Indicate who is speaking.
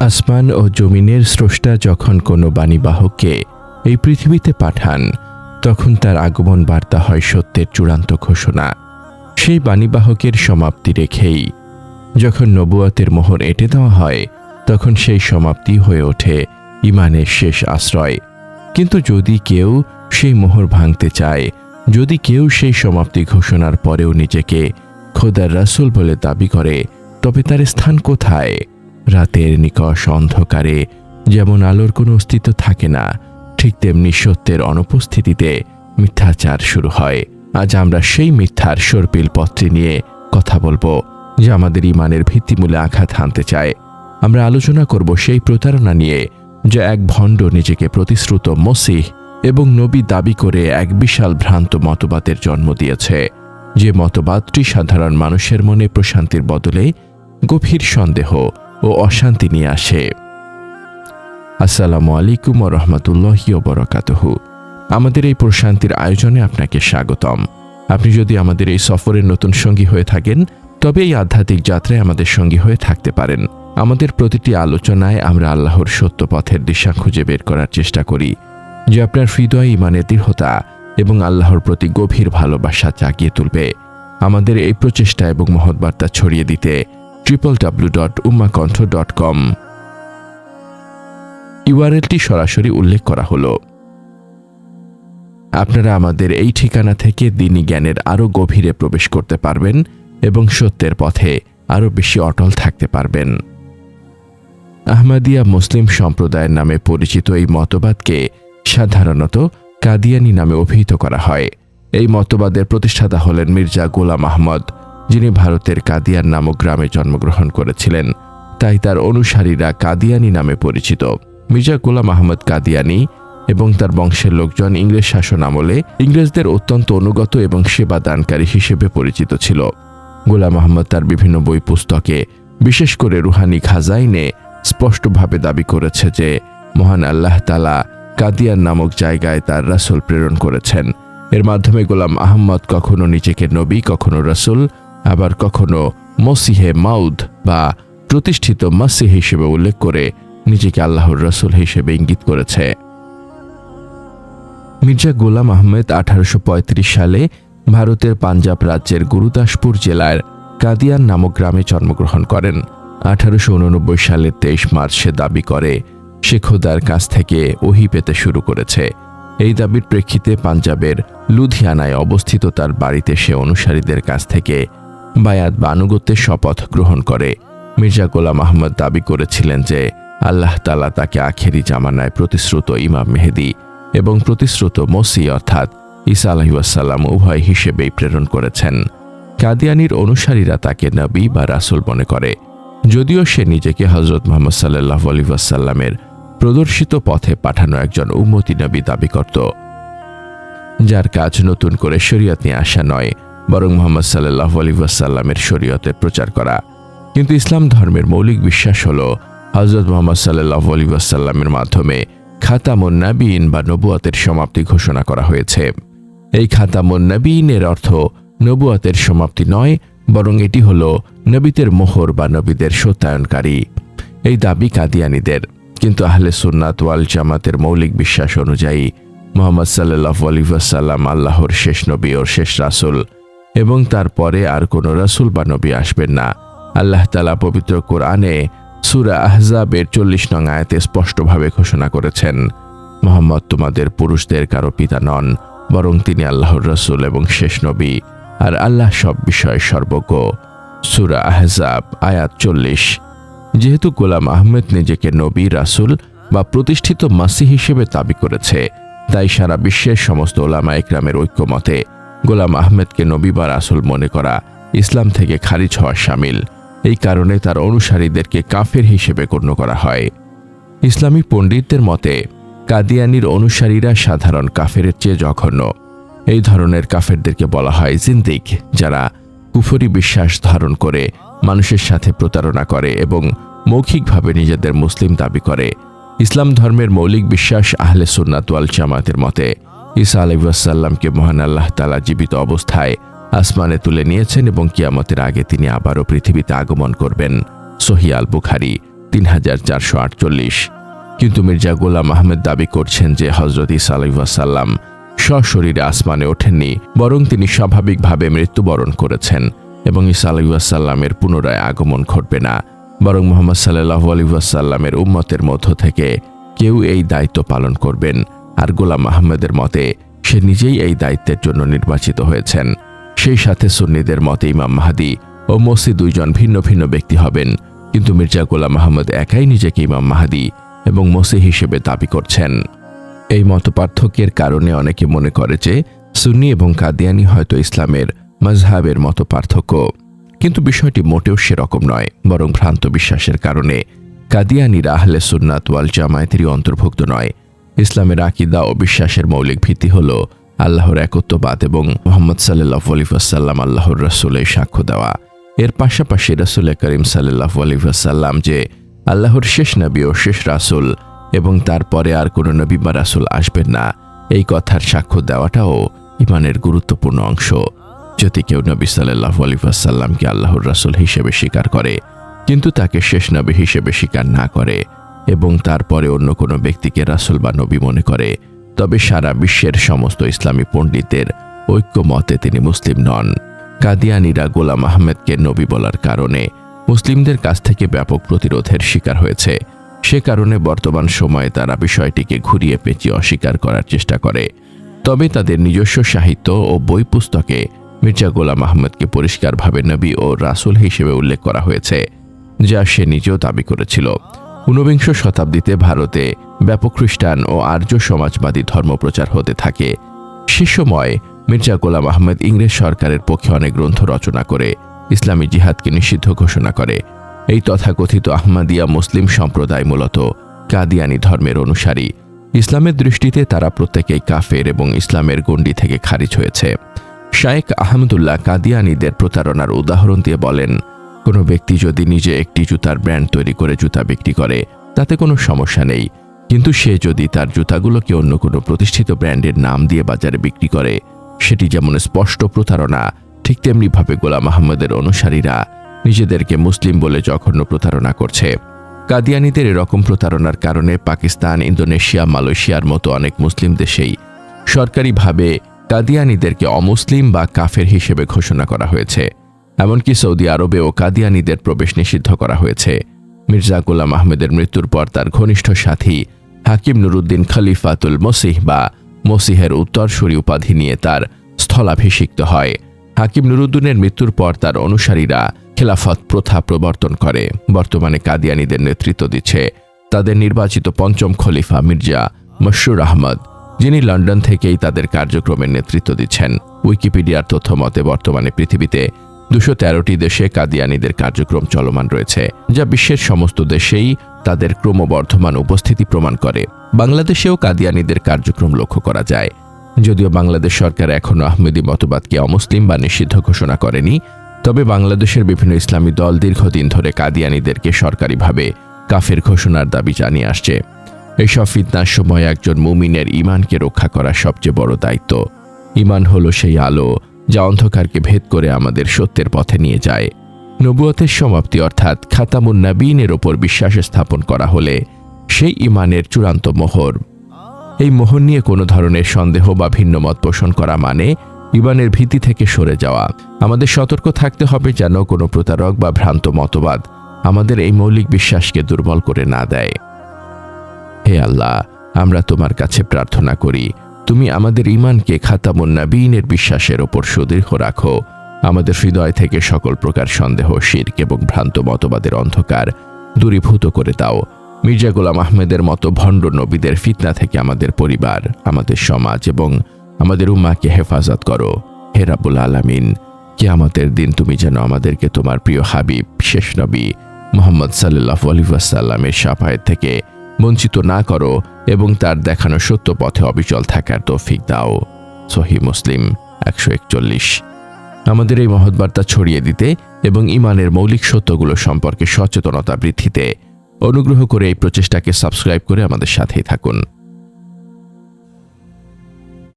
Speaker 1: আসমান ও জমিনের স্রষ্টা যখন কোনো বাণীবাহককে এই পৃথিবীতে পাঠান, তখন তার আগমন বার্তা হয় সত্যের চূড়ান্ত ঘোষণা। সেই বাণীবাহকের সমাপ্তি রেখেই যখন নবুয়াতের মোহর এঁটে দেওয়া হয়, তখন সেই সমাপ্তি হয়ে ওঠে ইমানের শেষ আশ্রয়। কিন্তু যদি কেউ সেই মোহর ভাঙতে চায়, যদি কেউ সেই সমাপ্তি ঘোষণার পরেও নিজেকে খোদার রাসুল বলে দাবি করে, তবে তার স্থান কোথায়? রাতের নিকষ অন্ধকারে, যেমন আলোর কোনো অস্তিত্ব থাকে না, ঠিক তেমনি সত্যের অনুপস্থিতিতে মিথ্যাচার শুরু হয়। আজ আমরা সেই মিথ্যার সর্পিল পত্রে নিয়ে কথা বলব, যে আমাদের ইমানের ভিত্তিমূলে আঘাত হানতে চায়। আমরা আলোচনা করব সেই প্রতারণা নিয়ে, যা এক ভণ্ড নিজেকে প্রতিশ্রুত মসিহ এবং নবী দাবি করে এক বিশাল ভ্রান্ত মতবাদের জন্ম দিয়েছে। যে মতবাদটি সাধারণ মানুষের মনে প্রশান্তির বদলে গভীর সন্দেহ ও অশান্তি নিয়ে আসে। আসসালামু আলাইকুম রহমতুল্লাহি বরকাতহু। আমাদের এই প্রশান্তির আয়োজনে আপনাকে স্বাগতম। আপনি যদি আমাদের এই সফরের নতুন সঙ্গী হয়ে থাকেন, তবে এই আধ্যাত্মিক যাত্রায় আমাদের সঙ্গী হয়ে থাকতে পারেন। আমাদের প্রতিটি আলোচনায় আমরা আল্লাহর সত্য পথের দিশা খুঁজে বের করার চেষ্টা করি, যে আপনার হৃদয় ইমানের দৃঢ়তা এবং আল্লাহর প্রতি গভীর ভালোবাসা জাগিয়ে তুলবে। আমাদের এই প্রচেষ্টা এবং মহৎ বার্তা ছড়িয়ে দিতে ট্রিপল ডাব্লিউ ডট উম্মাকণ্ঠ ডট কম ইউআরএলটি সরাসরি উল্লেখ করা হলো। আপনারা আমাদের এই ঠিকানা থেকে দিনী জ্ঞানের আরও গভীরে প্রবেশ করতে পারবেন এবং সত্যের পথে আরও বেশি অটল থাকতে পারবেন। আহমাদিয়া মুসলিম সম্প্রদায়ের নামে পরিচিত এই মতবাদকে সাধারণত কাদিয়ানি নামে অভিহিত করা হয়। এই মতবাদের প্রতিষ্ঠাতা হলেন মির্জা গোলাম আহমদ। যিনি ভারতের কাদিয়ান নামক গ্রামে জন্মগ্রহণ করেছিলেন, তাই তার অনুসারীরা কাদিয়ানি নামে পরিচিত। মির্জা গোলাম আহমদ কাদিয়ানি এবং তার বংশের লোকজন ইংরেজ শাসন আমলে ইংরেজদের অত্যন্ত অনুগত এবং সেবা দানকারী হিসেবে পরিচিত ছিল। গোলাম আহমদ তার বিভিন্ন বই পুস্তকে, বিশেষ করে রুহানি খাজাইনে, স্পষ্টভাবে দাবি করেছে যে, মহান আল্লাহ তালা কাদিয়ান নামক জায়গায় তার রাসুল প্রেরণ করেছেন। এর মাধ্যমে গোলাম আহম্মদ কখনো নিজেকে নবী, কখনো রাসূল আবার কখনো মসিহে মাউদ বা প্রতিষ্ঠিত মাসিহ হিসেবে উল্লেখ করে নিজেকে আল্লাহর রসুল হিসেবে ইঙ্গিত করেছে। মির্জা গোলাম আহমেদ আঠারোশো পঁয়ত্রিশ সালে ভারতের পাঞ্জাব রাজ্যের গুরুদাসপুর জেলার কাদিয়ান নামক গ্রামে জন্মগ্রহণ করেন। আঠারোশো সালের তেইশ মার্চ সে দাবি করে, সে খোদার কাছ থেকে ওহি পেতে শুরু করেছে। এই দাবির প্রেক্ষিতে পাঞ্জাবের লুধিয়ানায় অবস্থিত তার বাড়িতে সে অনুসারীদের কাছ থেকে বায়াত বা আনুগত্যের শপথ গ্রহণ করে। মির্জা গোলাম আহমদ দাবি করেছিলেন যে, আল্লাহ তালা তাকে আখেরি জামানায় প্রতিশ্রুত ইমাম মেহেদি এবং প্রতিশ্রুত মসি অর্থাৎ ঈসা আলহিউসাল্লাম উভয় হিসেবেই প্রেরণ করেছেন। কাদিয়ানির অনুসারীরা তাকে নবী বা রাসুল মনে করে। যদিও সে নিজেকে হজরত মোহাম্মদ সাল্লাহ আলিবাসাল্লামের প্রদর্শিত পথে পাঠানো একজন উম্মতি নবী দাবি করত। যার কাজ নতুন করে শরীয়ত নিয়ে আসা নয় বরং মোহাম্মদ সাল্লাহ আলিবাসাল্লামের শরীয়তের প্রচার করা। কিন্তু ইসলাম ধর্মের মৌলিক বিশ্বাস হল হজরত মোহাম্মদ সাল্লাহ আলিবাসাল্লামের মাধ্যমে খাতামুন নাবিন বা নবুয়াতের সমাপ্তি ঘোষণা করা হয়েছে। এই খাতামুন নাবিনের অর্থ নবুয়াতের সমাপ্তি নয়, বরং এটি হল নবীদের মোহর বা নবীদের সত্যায়নকারী। এই দাবি কাদিয়ানিদের। কিন্তু আহলে সুন্নাত ওয়াল জামাতের মৌলিক বিশ্বাস অনুযায়ী মোহাম্মদ সাল্লাহ আলিবাসাল্লাম আল্লাহর শেষ নবী ও শেষ রাসুল এবং তারপরে আর কোনো রাসুল বা নবী আসবেন না। আল্লাহ তালা পবিত্র কোরআনে সুরা আহজাবের চল্লিশ নং আয়াতে স্পষ্টভাবে ঘোষণা করেছেন, মোহাম্মদ তোমাদের পুরুষদের কারও পিতা নন, বরং তিনি আল্লাহর রসুল এবং শেষ নবী, আর আল্লাহ সব বিষয়ে সর্বজ্ঞ। সুরা আহজাব আয়াত চল্লিশ, যেহেতু গোলাম আহমেদ নিজেকে নবী, রাসুল বা প্রতিষ্ঠিত মাসি হিসেবে দাবি করেছে, তাই সারা বিশ্বের সমস্ত ওলামা একরামের ঐক্যমতে গোলাম আহমেদকে নবী বা রাসুল মনে করা ইসলাম থেকে খারিজ হওয়া সামিল। এই কারণে তার অনুসারীদেরকে কাফের হিসেবে গণ্য করা হয়। ইসলামী পণ্ডিতদের মতে, কাদিয়ানির অনুসারীরা সাধারণ কাফেরের চেয়ে জঘন্য। এই ধরনের কাফেরদেরকে বলা হয় জিন্দিক, যারা কুফরি বিশ্বাস ধারণ করে, মানুষের সাথে প্রতারণা করে এবং মৌখিকভাবে নিজেদের মুসলিম দাবি করে। ইসলাম ধর্মের মৌলিক বিশ্বাস আহলে সুন্নাতওয়াল জামাতের মতে ঈসা আলাইসাল্লামকে মহান আল্লাহ তালা জীবিত অবস্থায় আসমানে তুলে নিয়েছেন এবং কিয়ামতের আগে তিনি আবারও পৃথিবীতে আগমন করবেন। সহিয়াল বুখারি তিন হাজার চারশো আটচল্লিশ। কিন্তু মির্জা গোলাম আহমেদ দাবি করছেন যে হজরত ইসা আলাইসাল্লাম সশরীরে আসমানে ওঠেননি, বরং তিনি স্বাভাবিকভাবে মৃত্যুবরণ করেছেন এবং ইসা আলাইসাল্লামের পুনরায় আগমন ঘটবে না। বরং মোহাম্মদ সাল্লাহ আলিউসাল্লামের উম্মতের মধ্য থেকে কেউ এই দায়িত্ব পালন করবেন। আর গোলাম আহমেদের মতে, সে নিজেই এই দায়িত্বের জন্য নির্বাচিত হয়েছেন। সেই সাথে সুন্নিদের মতে ইমাম মাহাদি ও মসি দুইজন ভিন্ন ভিন্ন ব্যক্তি হবেন। কিন্তু মির্জা গোলাম আহমদ একাই নিজেকে ইমাম মাহাদি এবং মসি হিসেবে দাবি করছেন। এই মতপার্থক্যের কারণে অনেকে মনে করে যে, সুন্নি এবং কাদিয়ানি হয়তো ইসলামের মজহাবের মতো পার্থক্য। কিন্তু বিষয়টি মোটেও সেরকম নয়, বরং ভ্রান্ত বিশ্বাসের কারণে। কাদিয়ানিরা আহলে সুন্নাত ওয়াল জামায়াতেরই অন্তর্ভুক্ত নয়। ইসলামের আকিদা ও বিশ্বাসের মৌলিক ভিত্তি হল আল্লাহর একত্ববাদ এবং মোহাম্মদ সাল্লাহ আলিফাসাল্লাম আল্লাহর রসুলের সাক্ষ্য দেওয়া। এর পাশাপাশি রসুল করিম সাল্লাহ আলিফাসাল্লাম যে আল্লাহর শেষ নবী ও শেষ রাসুল এবং তারপরে আর কোনো নবী বা রাসুল আসবেন না, এই কথার সাক্ষ্য দেওয়াটাও ইমানের গুরুত্বপূর্ণ অংশ। যদি কেউ নবী সাল্লাহ আলিফাসাল্লামকে আল্লাহর রাসুল হিসেবে স্বীকার করে, কিন্তু তাকে শেষ নবী হিসেবে স্বীকার না করে এবং তারপরে অন্য কোনো ব্যক্তিকে রাসুল বা নবী মনে করে। তবে সারা বিশ্বের সমস্ত ইসলামী পণ্ডিতের ঐক্যমতে তিনি মুসলিম নন। কাদিয়ানিরা গোলাম আহমেদকে নবী বলার কারণে মুসলিমদের কাছ থেকে ব্যাপক প্রতিরোধের শিকার হয়েছে। সে কারণে বর্তমান সময়ে তারা বিষয়টিকে ঘুরিয়ে পেঁচিয়ে অস্বীকার করার চেষ্টা করে। তবে তাদের নিজস্ব সাহিত্য ও বই পুস্তকে মির্জা গোলাম আহমেদকে পরিষ্কারভাবে নবী ও রাসুল হিসেবে উল্লেখ করা হয়েছে, যা সে নিজেও দাবি করেছিল। ঊনবিংশ শতাব্দীতে ভারতে ব্যাপক খ্রিস্টান ও আর্য সমাজবাদী ধর্মপ্রচার হতে থাকে। সে সময় মির্জা গোলাম আহমেদ ইংরেজ সরকারের পক্ষে অনেক গ্রন্থ রচনা করে, ইসলামী জিহাদকে নিষিদ্ধ ঘোষণা করে। এই তথাকথিত আহমাদিয়া মুসলিম সম্প্রদায় মূলত কাদিয়ানি ধর্মের অনুসারী। ইসলামের দৃষ্টিতে তারা প্রত্যেকেই কাফের এবং ইসলামের গণ্ডি থেকে খারিজ হয়েছে। শায়েক আহমদুল্লাহ কাদিয়ানিদের প্রতারণার উদাহরণ দিয়ে বলেন কোনো ব্যক্তি যদি নিজে একটি জুতার ব্র্যান্ড তৈরি করে জুতা বিক্রি করে, তাতে কোনো সমস্যা নেই। কিন্তু সে যদি তার জুতাগুলোকে অন্য কোনো প্রতিষ্ঠিত ব্র্যান্ডের নাম দিয়ে বাজারে বিক্রি করে, সেটি যেমন স্পষ্ট প্রতারণা, ঠিক তেমনিভাবে গোলাম আহমদের অনুসারীরা নিজেদেরকে মুসলিম বলে জঘন্য প্রতারণা করছে। কাদিয়ানিদের এরকম প্রতারণার কারণে পাকিস্তান, ইন্দোনেশিয়া, মালয়েশিয়ার মতো অনেক মুসলিম দেশেই সরকারিভাবে কাদিয়ানিদেরকে অমুসলিম বা কাফের হিসেবে ঘোষণা করা হয়েছে। এমনকি সৌদি আরবেও কাদিয়ানিদের প্রবেশ নিষিদ্ধ করা হয়েছে। মির্জা গোলাম আহমেদের মৃত্যুর পর তার ঘনিষ্ঠ সাথী হাকিম নুরুদ্দিন খলিফাতুল মসিহ বা মসিহের উত্তরসূরি উপাধি নিয়ে তার স্থলাভিষিক্ত হয়। হাকিম নুরুদ্দিনের মৃত্যুর পর তার অনুসারীরা খেলাফত প্রথা প্রবর্তন করে। বর্তমানে কাদিয়ানিদের নেতৃত্ব দিচ্ছে তাদের নির্বাচিত পঞ্চম খলিফা মির্জা মশুর আহমদ, যিনি লন্ডন থেকেই তাদের কার্যক্রমের নেতৃত্ব দিচ্ছেন। উইকিপিডিয়ার তথ্য মতে বর্তমানে পৃথিবীতে দুশো তেরোটি দেশে কাদিয়ানিদের কার্যক্রম চলমান রয়েছে, যা বিশ্বের সমস্ত দেশেই তাদের ক্রমবর্ধমান উপস্থিতি প্রমাণ করে। বাংলাদেশেও কাদিয়ানিদের কার্যক্রম লক্ষ্য করা যায়। যদিও বাংলাদেশ সরকার এখনও আহমেদি মতবাদকে অমুসলিম বা নিষিদ্ধ ঘোষণা করেনি, তবে বাংলাদেশের বিভিন্ন ইসলামী দল দীর্ঘদিন ধরে কাদিয়ানিদেরকে সরকারিভাবে কাফের ঘোষণার দাবি জানিয়ে আসছে। এইসব ফিতনার সময় একজন মুমিনের ইমানকে রক্ষা করা সবচেয়ে বড় দায়িত্ব। ইমান হলো সেই আলো যা অন্ধকারকে ভেদ করে আমাদের সত্যের পথে নিয়ে যায়। নবুয়তের সমাপ্তি অর্থাৎ খাতামুন নাবিনের ওপর বিশ্বাস স্থাপন করা হলে সেই ইমানের চূড়ান্ত মোহর। এই মোহর নিয়ে কোনো ধরনের সন্দেহ বা ভিন্ন মত পোষণ করা মানে ইমানের ভীতি থেকে সরে যাওয়া। আমাদের সতর্ক থাকতে হবে যেন কোনো প্রতারক বা ভ্রান্ত মতবাদ আমাদের এই মৌলিক বিশ্বাসকে দুর্বল করে না দেয়। হে আল্লাহ, আমরা তোমার কাছে প্রার্থনা করি তুমি আমাদের ইমানকে খাতামুন নাবিনের বিশ্বাসের ওপর সুদীর্ঘ রাখো। আমাদের হৃদয় থেকে সকল প্রকার সন্দেহ, শির্ক এবং ভ্রান্ত মতবাদের অন্ধকার দূরীভূত করে দাও। মির্জা গোলাম আহমেদের মতো ভণ্ড নবীদের ফিতনা থেকে আমাদের পরিবার, আমাদের সমাজ এবং আমাদের উম্মাকে হেফাজত করো। হে রাবুল আলামিন কে আমাদের দিন তুমি যেন আমাদেরকে তোমার প্রিয় হাবিব, শেষ নবী মোহাম্মদ সাল্লাহ আলিবাসাল্লামের সাফায়েত থেকে বঞ্চিত না করো এবং তার দেখানো সত্য পথে অবিচল থাকার তৌফিক দাও। সহি মুসলিম, একশো একচল্লিশ। আমাদের এই মহৎবার্তা ছড়িয়ে দিতে এবং ইমানের মৌলিক সত্যগুলো সম্পর্কে সচেতনতা বৃদ্ধিতে অনুগ্রহ করে এই প্রচেষ্টাকে সাবস্ক্রাইব করে আমাদের সাথেই থাকুন।